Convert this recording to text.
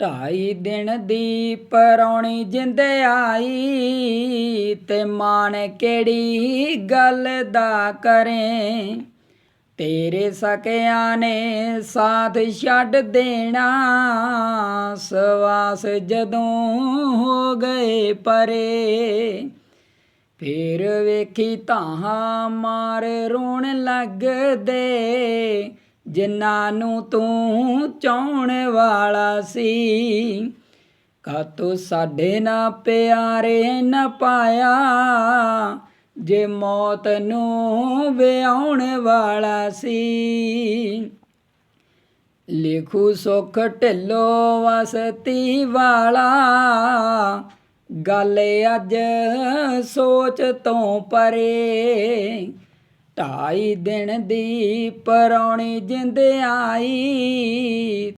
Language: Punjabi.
ਢਾਈ ਦਿਨ ਦੀ ਪਰੌਣੀ ਜਿੰਦ ਆਈ ਤੇ ਮਾਣ ਕਿਹੜੀ ਗੱਲ ਦਾ ਕਰੇ? ਤੇਰੇ ਸਕਿਆਂ ਨੇ ਸਾਥ ਛੱਡ ਦੇਣਾ, ਸਵਾਸ ਜਦੋਂ ਹੋ ਗਏ ਪਰੇ। ਫੇਰ ਵੇਖੀ ਤਾਂ ਮਾਰ ਰੋਣ ਲੱਗਦੇ ਜਿਨ੍ਹਾਂ ਨੂੰ ਤੂੰ ਚਾਹਣ ਵਾਲਾ ਸੀ। ਕਾਤੋਂ ਸਾਡੇ ਨਾ ਪਿਆਰੇ ਨਾ ਪਾਇਆ, ਜੇ ਮੌਤ ਨੂੰ ਵਿਆਉਣ ਵਾਲਾ ਸੀ। ਲਿਖੂ ਸੁਖ ਢਿੱਲੋ ਵਸਤੀ ਵਾਲਾ, ਗੱਲ ਅੱਜ ਸੋਚ ਤੋਂ ਪਰੇ। ਢਾਈ ਦਿਨ ਦੀ ਪਰੌਣੀ ਜਿੰਦ ਆਈ।